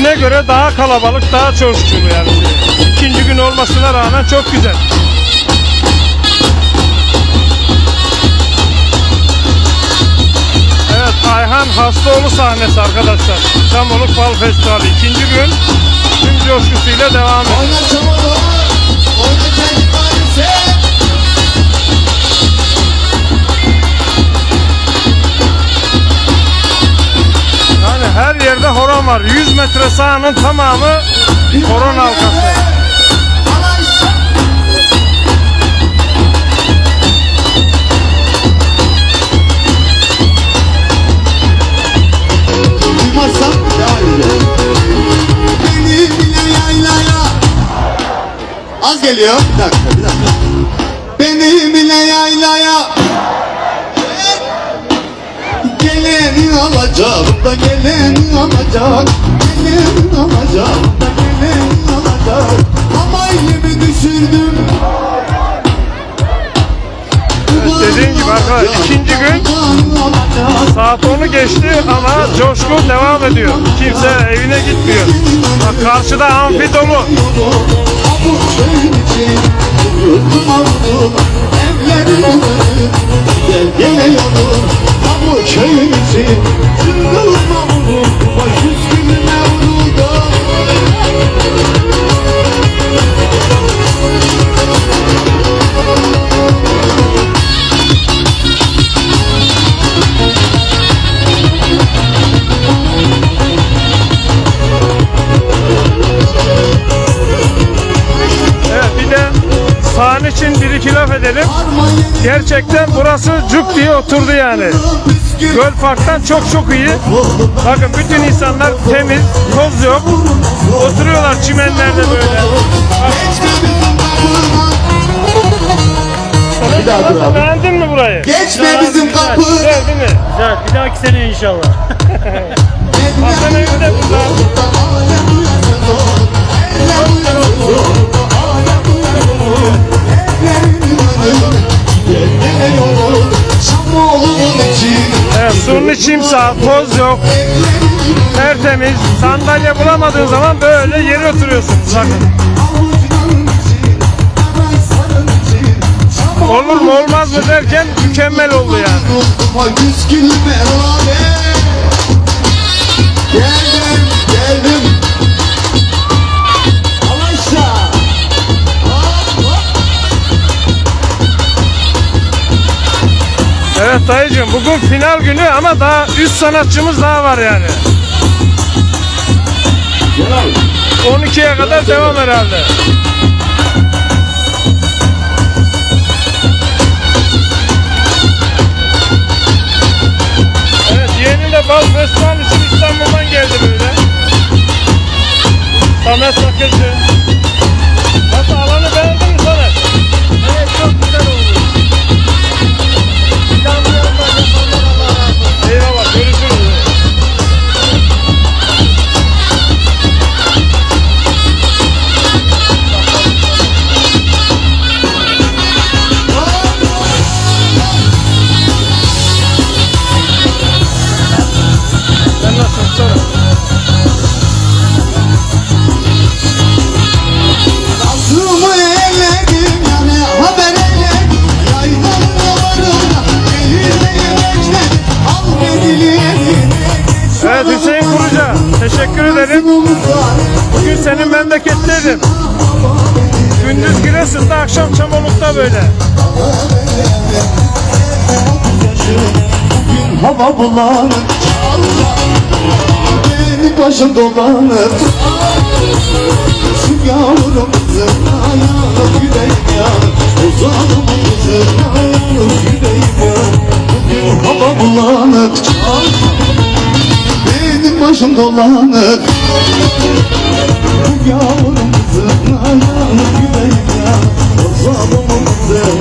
düne göre daha kalabalık, daha coşkulu yani. İkinci gün olmasına rağmen çok güzel. Evet, Ayhan Hastaoğlu sahnesi arkadaşlar. Çamoluk Bal Festivali ikinci gün tüm coşkusuyla devam ediyor. Horon var. 100 metre sahanın tamamı horon halkası. Az geliyor. Bir dakika, bir dakika. Beni bile yaylaya. Geleni alacak da geleni alacak. Geleni alacak da geleni alacak. Ama elimi düşürdüm. dediğin gibi arkadaşlar, ikinci gün Saat 10'u geçti ama coşku devam ediyor. Kimse evine gitmiyor. Bak karşıda amfi dolu. Evlerin Gel köyün için Yurdum avrum Baş üstüne de sahne için bir iki edelim. Gerçekten burası cuk diye oturdu yani. Göl Park'tan çok çok iyi. Bakın bütün insanlar temiz, toz yok. Oturuyorlar çimenlerde böyle. Bir daha dur abi. Beğendin mi burayı? Geçme bizim kapı Güzel değil mi? Güzel. Bir dahaki sene inşallah. çimsa, toz yok. Tertemiz. Sandalye bulamadığın zaman böyle yere oturuyorsun. Bakın. Olur mu olmaz mı derken mükemmel oldu yani. Evet dayıcığım bugün final günü ama daha üst sanatçımız daha var yani. 12'ye kadar devam herhalde. Evet yeğenim de Bal Festival için İstanbul'dan geldi böyle. Samet Sakırcı. Nasıl senin memleketteydim. Gündüz Giresun'da akşam Çamoluk'ta böyle. Hava bulanık Benim başım dolanık Şu yavrum kızım ayağım yüreğim yanık Uzanım kızım ayağım yüreğim Bugün hava bulanık Benim başım dolanık Bu yavrum kızım ayağım yüreğim yanık Uzanım kızım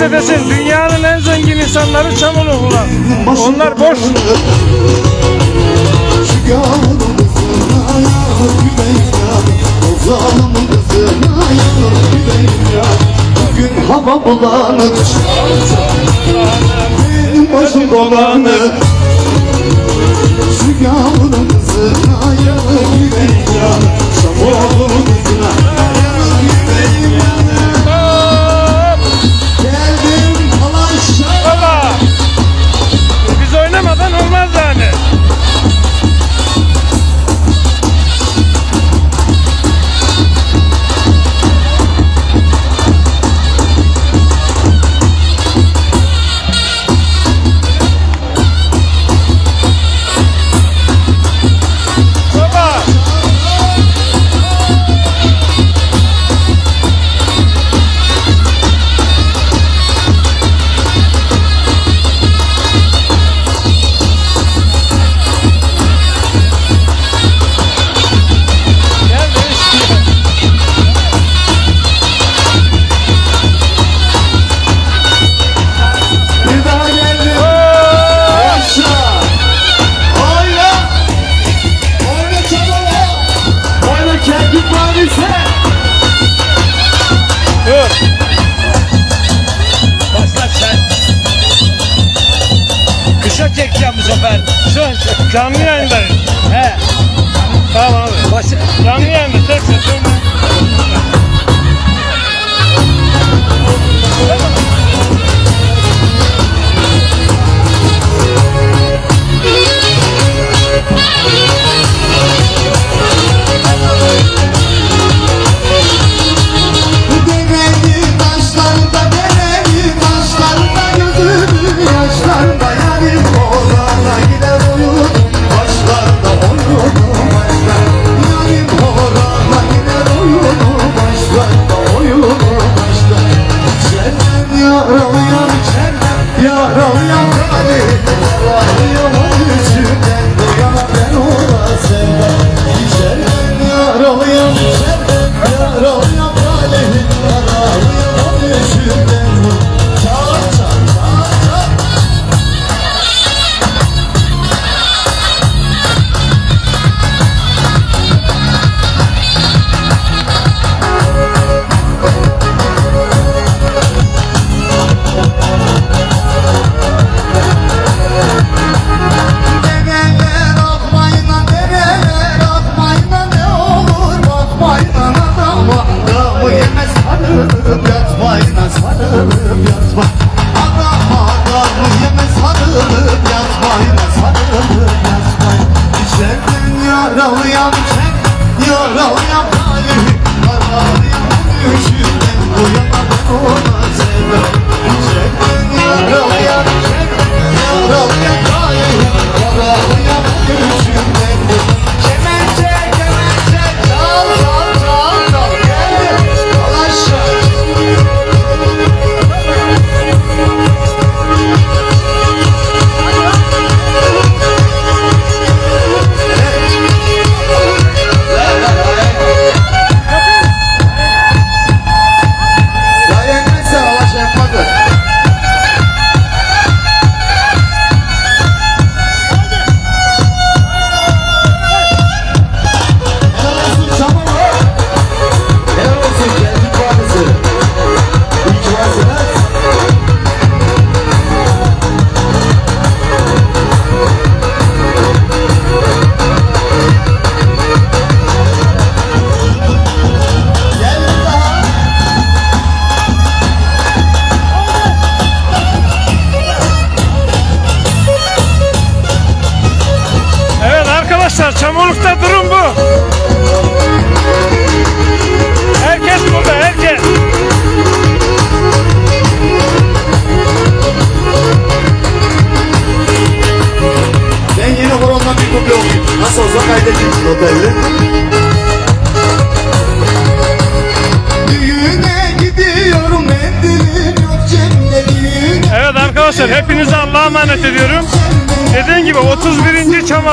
ederse dünyanın en zengin insanları Çamlıurfa'lar. Onlar boş. Hava bulanık Benim başım dolanık kışa çekeceğim bu sefer. Söz. Canlı yayındayım. He. Tamam abi. Başı. Canlı yayında tek ses.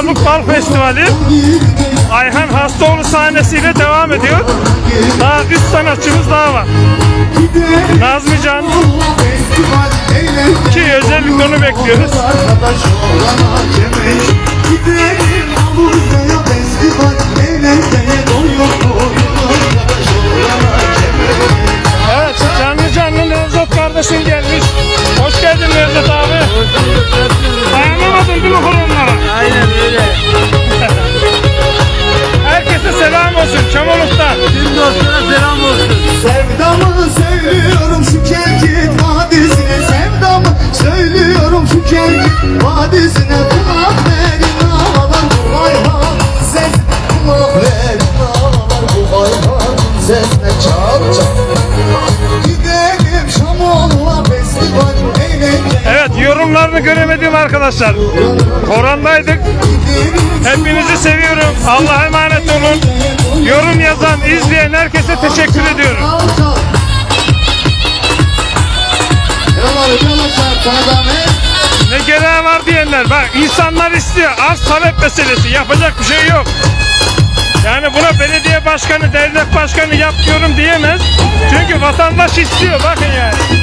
31. Çamarlık Bal Festivali Ayhan Hastaoğlu sahnesiyle devam ediyor. Daha üç sanatçımız daha var. Nazmi Can ki özellikle onu bekliyoruz. Arkadaşlar. Korandaydık. Hepinizi seviyorum. Allah'a emanet olun. Yorum yazan, izleyen herkese teşekkür ediyorum. Ne? Gereği var diyenler. Bak insanlar istiyor. Az talep meselesi. Yapacak bir şey yok. Yani buna belediye başkanı, devlet başkanı yap diyorum diyemez. Çünkü vatandaş istiyor. Bakın. Yani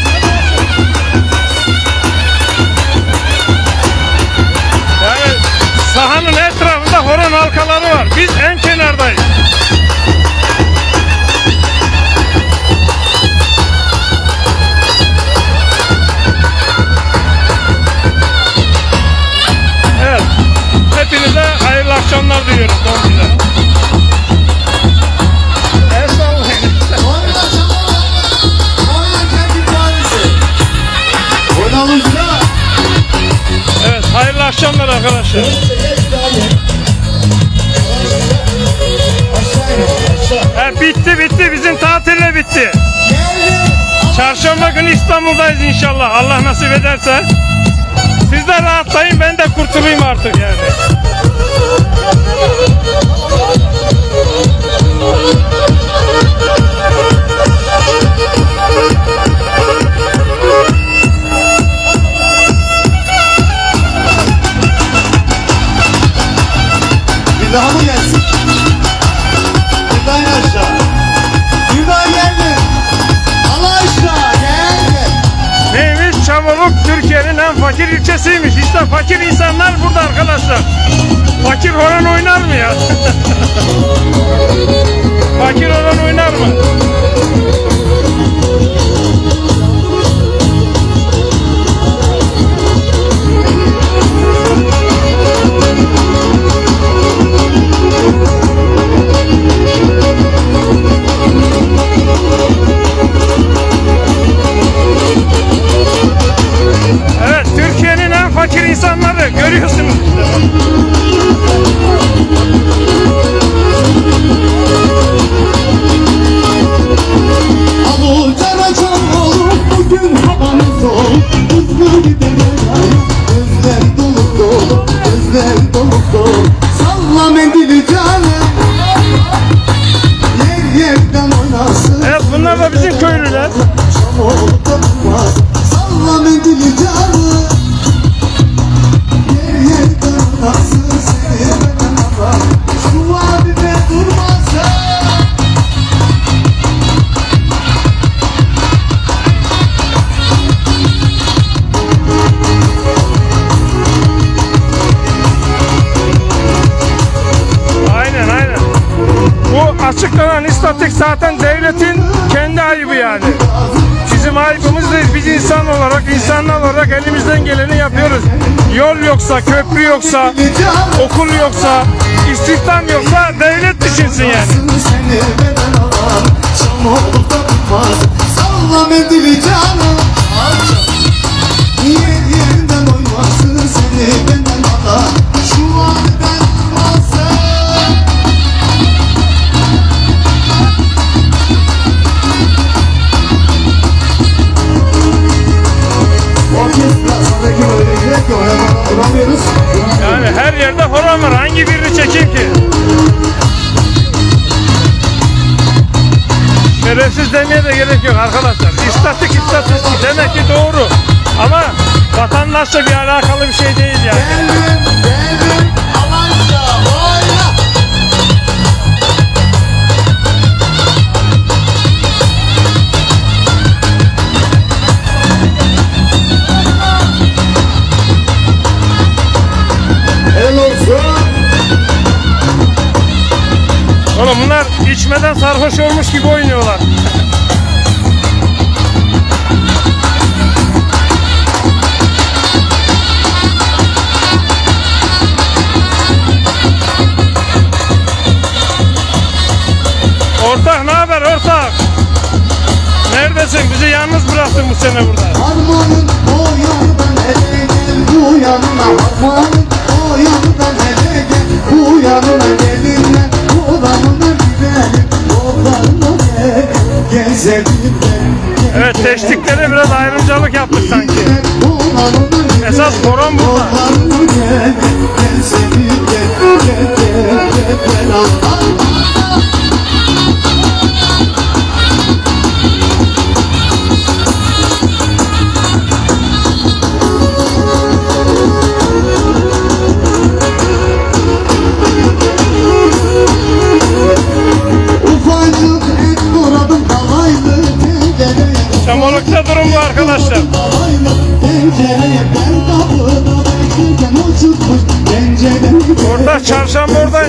Bitti bitti bizim tatille bitti. Çarşamba günü İstanbul'dayız inşallah. Allah nasip ederse. Siz de rahatlayın ben de kurtulayım artık yani. Bir daha mı gelsin? En fakir ilçesiymiş. İşte fakir insanlar burada arkadaşlar. Fakir horon oynar mı ya? fakir horon oynar mı? İnsanları görüyorsunuz zaten devletin kendi ayıbı yani. Bizim ayıbımız değil. Biz insan olarak, insanlar olarak elimizden geleni yapıyoruz. Yol yoksa, köprü yoksa, okul yoksa, istihdam yoksa devlet düşünsün yani. Seni benden sarhoş olmuş gibi oynuyorlar. Ortak ne haber ortak? Neredesin? Bizi yalnız bıraktın bu sene burada. Harmanın o yandan hele gel bu yanına Harmanın o yandan hele gel bu yanına gelinle Evet teşviklere biraz ayrımcılık yaptık sanki. Esas horon burada.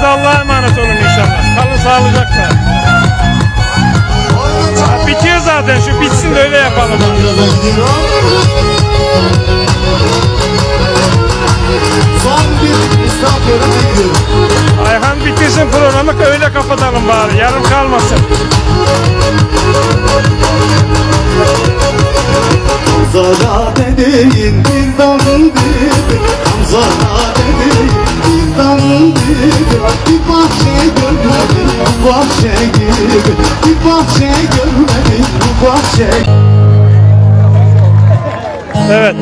Hepiniz Allah'a emanet olun inşallah. Kalın sağlıcakla. Ha, bitiyor zaten. Şu bitsin de öyle yapalım. Ayhan bitirsin programı öyle kapatalım bari. Yarım kalmasın. Zara dediğin bir damın bir bahçe görmedim bu bahçe gibi Bir bahçe görmedim bahçe Evet.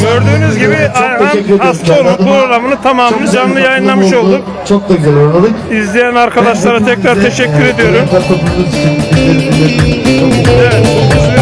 Gördüğünüz gibi Ayhan Hastaoğlu programını tamamını canlı yayınlamış olduk. Çok da güzel oynadık. İzleyen arkadaşlara tekrar teşekkür ediyorum. De çok Evet.